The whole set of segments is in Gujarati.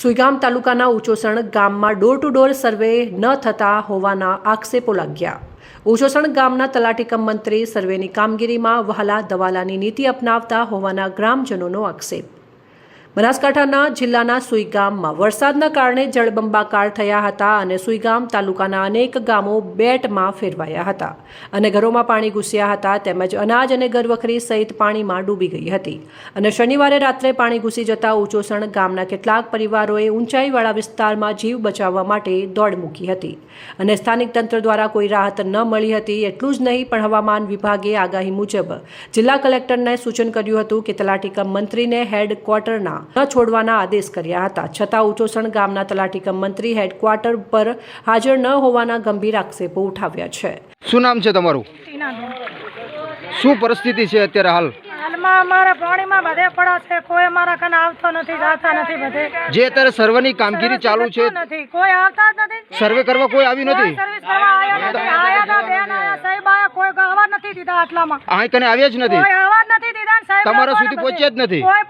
સુઈગામ તાલુકાના ઉચોસણ ગામમાં ડોર ટુ ડોર સર્વે ન થતા હોવાના આક્ષેપો લાગ્યા. ઉચોસણ ગામના તલાટી કમ મંત્રી સર્વેની કામગીરીમાં વહાલા દવાલાની નીતિ અપનાવતા હોવાના ગ્રામજનોનો આક્ષેપ. બનાસકાંઠાના જિલ્લાના સુઈગામમાં વરસાદના કારણે જળબંબાકાર થયા હતા અને સુઈગામ તાલુકાના અનેક ગામો બેટમાં ફેરવાયા હતા અને ઘરોમાં પાણી ઘૂસ્યા હતા તેમજ અનાજ અને ઘરવખરી સહિત પાણીમાં ડૂબી ગઈ હતી. અને શનિવારે રાત્રે પાણી ઘૂસી જતા ઉચોસણ ગામના કેટલાક પરિવારોએ ઊંચાઈવાળા વિસ્તારમાં જીવ બચાવવા માટે દોડ મૂકી હતી. અને સ્થાનિક તંત્ર દ્વારા કોઈ રાહત ન મળી હતી એટલું જ નહીં, પણ હવામાન વિભાગે આગાહી મુજબ જિલ્લા કલેક્ટરને સૂચન કર્યું હતું કે તલાટીકમ મંત્રીને મંત્રીને હેડક્વાર્ટરના ન છોડવાના આદેશ કર્યા હતા. છતાં ઉચોસણ ગામના તલાટી કમ મંત્રી હેડક્વાર્ટર પર હાજર ન હોવાના ગંભીર આક્ષેપો ઉઠાવ્યા છે. શું નામ છે તમારું? શું પરિસ્થિતિ છે અત્યારે હાલ? હાલમાં અમારા પાણીમાં બધે પડ્યા છે. કોઈ અમારા કને આવતો નથી જાતા નથી બધે. જે અત્યારે સર્વેની કામગીરી ચાલુ છે નથી. કોઈ આવતા જ નથી. સર્વે કરવા કોઈ આવ્યું નથી? સર્વિસ કરવા આયા નથી. આયા તા બેન આયા. સાહેબ આયા કોઈ આવવા નથી દીધા આટલામાં. અહીં કને આવ્યા જ નથી? કોઈ આવવા નથી દીધા સાહેબ તમારા સુધી પહોંચ્યા જ નથી? કોઈ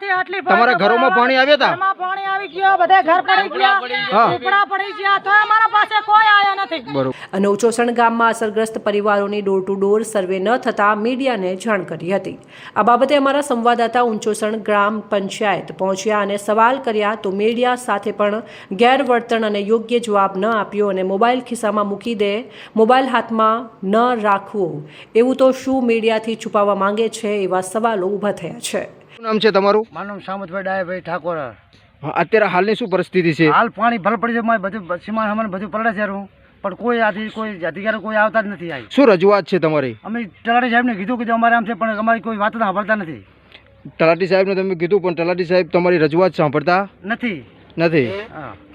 નથી આટલી તમારા ઘરોમાં પાણી આવ્યા હતા ઘરમાં પાણી આવી ગયો બધે ઘર પડી ગયા. હા. ઝૂંપડા પડી ગયા. તો અમારા પાસે કોઈ આયા નથી. બરોબર. અને ઉચોસણ ગામમાં અસરગ્રસ્ત પરિવારોની ડોર ટુ ડોર સર્વે ન થતાં મીડિયાને જાણ કરી હતી. આ બાબતે અમારા સંવાદદાતા ઉંચોસણ ગ્રામ પંચાયત પહોંચ્યા અને સવાલ કર્યા તો મીડિયા સાથે પણ ગેરવર્તન અને યોગ્ય જવાબ ન આપ્યો અને મોબાઈલ ખિસ્સામાં મૂકી દે મોબાઈલ હાથમાં ન રાખવો. એવું તો શું મીડિયાથી છુપાવવા માંગે છે એવા સવાલો ઊભા થયા છે. શું નામ છે તમારું? મારું નામ સામતભાઈ ડાયાભાઈ ઠાકોર અત્યારે હાલની શું પરિસ્થિતિ છે? હાલ પાણી ભલ પડી છે મારે બધું સીમા હમણાં બધું પલળે છે હારું. પણ કોઈ આથી કોઈ અધિકારી કોઈ આવતા જ નથી આવી શું રજૂઆત છે તમારી? અમે તલાટી સાહેબને કીધું કે અમારે આમ છે પણ અમારી કોઈ વાત સાંભળતા નથી. તલાટી સાહેબને તમે કીધું પણ તલાટી સાહેબ તમારી રજૂઆત સાંભળતા? નથી. નથી?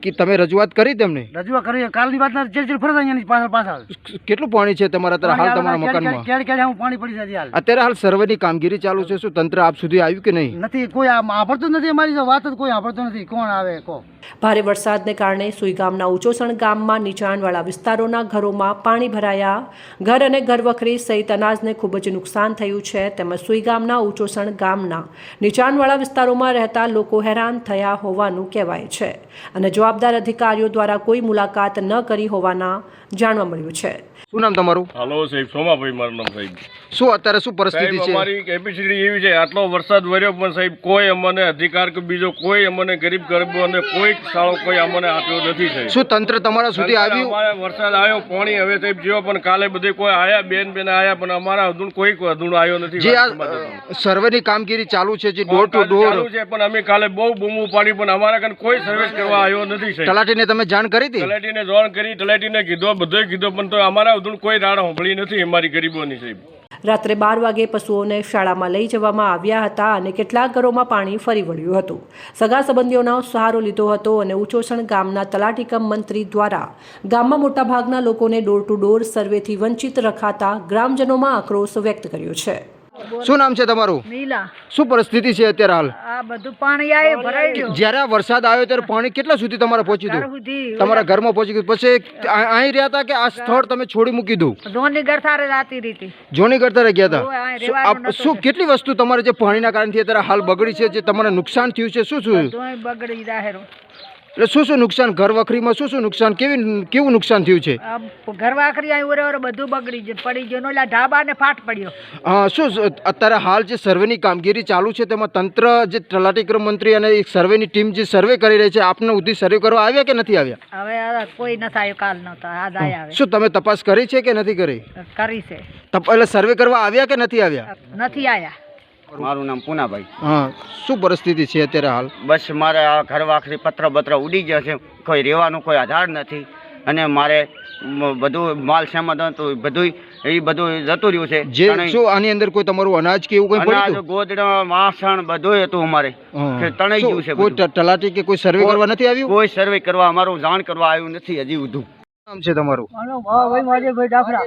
કે તમે રજૂઆત કરી તેમને? રજૂઆત કરી કાલની વાત ચેડ ચેડ ફરતા અહીંયાની પાછળ પાછળ. કેટલું પાણી છે તમારા અત્યારે હાલ તમારા મકાનમાં? ક્યારે ક્યારે હું પાણી પડી જતી હાલ. અત્યારે હાલ સર્વેની કામગીરી ચાલુ છે શું તંત્ર આપ સુધી આવ્યું કે નહીં? નથી કોઈ આવડતું નથી અમારી વાત જ કોઈ આવડતું નથી. કોણ આવે કો ભારે વરસાદને કારણે સુઈગામના ઉચોસણ ગામમાં નીચાણવાળા વિસ્તારોના ઘરોમાં પાણી ભરાયા. ઘર અને ઘરવખરી સહિત અનાજને ખૂબ જ નુકસાન થયું છે. તેમજ સુઈગામના ઉચોસણ ગામના નીચાણવાળા વિસ્તારોમાં રહેતા લોકો હેરાન થયા હોવાનું કહેવાય. છે અને જવાબદાર અધિકારીઓ દ્વારા કોઈ મુલાકાત ન કરી હોવાના જાણવા મળ્યું છે. શું નામ તમારું? હાલો સાહેબ સોમાભાઈ મારું નામ સાહેબ. શું અત્યારે શું પરિસ્થિતિ છે? અમારી કેપેસિટી એવી છે આટલો વરસાદ વર્યો પણ સાહેબ કોઈ અમને અધિકાર કે બીજો કોઈ અમને ગરીબ ગરીબોને કોઈ સાળો કોઈ અમને આપ્યો નથી સાહેબ. શું તંત્ર તમારા સુધી આવ્યું? અમારે વરસાદ આવ્યો પાણી હવે સાહેબ જેવો પણ કાલે બધે કોઈ આયા બેન બેન આયા પણ અમારા અધૂણ કોઈ અધૂણ આવ્યો નથી જે. આ સર્વેની કામગીરી ચાલુ છે જે ડોર ટુ ડોર છે પણ અમે કાલે બહુ બૂમું પાડી પણ અમારા કને કોઈ સર્વિસ કરવા આવ્યો નથી સાહેબ. તલાટીને તમે જાણ કરી હતી? તલાટીને જાણ કરી તલાટીને કીધો બધો કીધો પણ તો અમારા અધૂણ કોઈ રાડ સાંભળી નથી અમારી ગરીબોની સાહેબ રાત્રે બાર વાગે પશુઓને શાળામાં લઈ જવામાં આવ્યા હતા અને કેટલાક ઘરોમાં પાણી ફરી વળ્યું હતું. સગા સંબંધીઓનો સહારો લીધો હતો અને ઉચોસણ ગામના તલાટીકમ મંત્રી દ્વારા ગામમાં મોટાભાગના લોકોને ડોર ટુ ડોર સર્વેથી વંચિત રખાતા ગ્રામજનોમાં આક્રોશ વ્યક્ત કર્યો છે. શું નામ છે તમારું? નીલા. શું પરિસ્થિતિ છે અત્યારે હાલ? આ બધું પાણી આવી ભરાઈ ગયું. જ્યારે આ વરસાદ આવ્યો ત્યારે પાણી કેટલા સુધી તમારે પહોંચ્યું દઉં સુધી તમારા ઘરમાં પહોંચી ગયું. પછી આ- અહીં રહ્યા હતા કે આ સ્થળ તમે છોડી મૂકી દઉં? ધોની ગરથારે જાતી રીતી. જોની કરતા રહી ગયા અહીં હતા શું રહેવાનું આપ- નહોતું શું કેટલી વસ્તુ તમારે જે પાણીના કારણથી અત્યારે હાલ બગડી છે જે તમારે નુકસાન થયું છે? શું શું? ધોઈ બગડી જાહેર. એટલે શું શું નુકસાન ઘર વખરીમાં શું શું નુકસાન કેવી કેવું નુકસાન થયું છે? ઘર વખરી અહીં ઓરે ઓરે બધું બગડી ગયું પડી ગયું ઓલા ઢાબા ને ફાટ પડ્યો. હા શું અત્યારે હાલ જે સર્વેની કામગીરી ચાલુ છે તેમાં તંત્ર જે તલાટીક્રમ મંત્રી અને એક સર્વેની ટીમ જે સર્વે કરી રહી છે આપને ઉધી સર્વે કરવા આવ્યા કે નથી આવ્યા? હવે કોઈ નથી આવ્યું કાલ નહોતા આજ શું તમે તપાસ કરી છે કે નથી કરી? કરી છે. એટલે સર્વે કરવા આવ્યા કે નથી આવ્યા? નથી આયા. મારું નામ પૂનાભાઈ. હા શું પરિસ્થિતિ છે અત્યારે હાલ? બસ મારે આ ઘર વાખરી પત્ર બત્ર ઉડી ગયા છે. કોઈ રહેવાનું કોઈ આધાર નથી. અને મારે બધું માલ સામાન હતું બધું એ બધું જતું રહ્યું છે. જે શું આની અંદર કોઈ તમારું અનાજ કે એવું કંઈ પડ્યું? ગોદડા વાસણ બધું હતું અમારે. તણાઈ ગયું છે કોઈ. તલાટી કે કોઈ સર્વે કરવા નથી આવ્યું? કોઈ સર્વે કરવા અમારું જાણ કરવા આવ્યું નથી હજી બધું નામ છે તમારું? ભાઈ માધેભાઈ ડાફરા.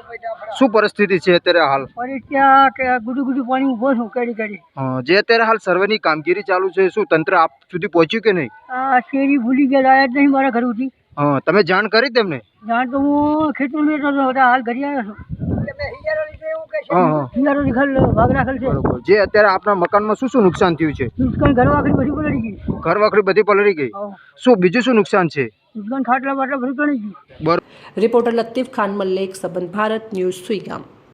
શું પરિસ્થિતિ છે અત્યારે હાલ? પરિસ્થિતિ કે ગુડુ ગુડુ પાણી ઊભો છું કેડી કેડી જે અત્યારે હાલ સર્વેની કામગીરી ચાલુ છે શું તંત્ર આપ સુધી પહોંચ્યું કે નહીં? આ શેરી ભૂલી ગયા આયા નહીં મારા ઘર ઉઠી હા તમે જાણ કરી તેમને? જાણ તો હું ખેતર લેતો હતો હાલ ઘરે આવ્યો છું. તમે છે? હિયારો ખલ જે અત્યારે આપના મકાનમાં શું શું નુકસાન થયું છે? નુકસાન ઘર વાખરી બધી પલળી ગઈ. ઘર વાખરી બધી પલળી ગઈ. શું બીજું શું નુકસાન છે? ખાટલા બાટલા બધું ગણી ગયું. રિપોર્ટર લતીફ ખાન મલ્લેક સંબંધ ભારત ન્યૂઝ સુઈગામ.